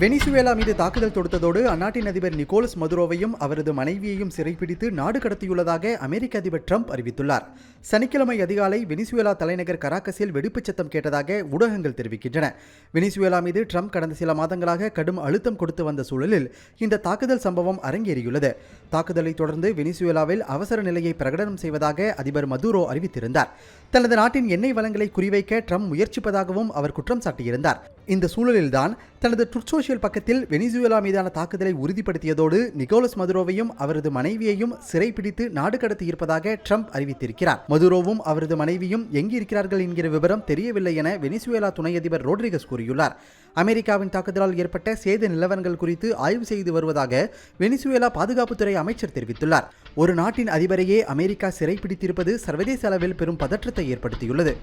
Venezuela மீது தாக்குதல் தொடுத்ததோடு அந்நாட்டின் அதிபர் நிக்கோலஸ் மதுரோவையும் அவரது மனைவியையும் சிறைப்பிடித்து நாடு கடத்தியுள்ளதாக அமெரிக்க அதிபர் ட்ரம்ப் அறிவித்துள்ளார். சனிக்கிழமை அதிகாலை வெனிசுவேலா தலைநகர் கராக்கஸில் வெடிப்புச் சத்தம் கேட்டதாக ஊடகங்கள் தெரிவிக்கின்றன. வெனிசுவேலா மீது ட்ரம்ப் கடந்த சில மாதங்களாக கடும் அழுத்தம் கொடுத்து வந்த சூழலில் இந்த தாக்குதல் சம்பவம் அரங்கேறியுள்ளது. தாக்குதலை தொடர்ந்து வெனிசுவேலாவில் அவசர நிலையை பிரகடனம் செய்வதாக அதிபர் மதுரோ அறிவித்திருந்தார். தனது நாட்டின் எண்ணெய் வளங்களை குறிவைக்க ட்ரம்ப் முயற்சிப்பதாகவும் அவர் குற்றம் சாட்டியிருந்தார். இந்த சூழலில்தான் தனது ட்ருட்சோஷியல் பக்கத்தில் வெனிசுவேலா மீதான தாக்குதலை உறுதிப்படுத்தியதோடு நிக்கோலஸ் மதுரோவையும் அவரது மனைவியையும் சிறைப்பிடித்து நாடு கடத்தியிருப்பதாக ட்ரம்ப் அறிவித்திருக்கிறார். மதுரோவும் அவரது மனைவியும் எங்கிருக்கிறார்கள் என்கிற விவரம் தெரியவில்லை என வெனிசுவேலா துணை அதிபர் ரோட்ரிகஸ் கூறியுள்ளார். அமெரிக்காவின் தாக்குதலால் ஏற்பட்ட சேத நிலவரங்கள் குறித்து ஆய்வு செய்து வருவதாக வெனிசுவேலா பாதுகாப்புத்துறை அமைச்சர் தெரிவித்துள்ளார். ஒரு நாட்டின் அதிபரையே அமெரிக்கா சிறைப்பிடித்திருப்பது சர்வதேச அளவில் பெரும் பதற்றத்தை ஏற்படுத்தியுள்ளது.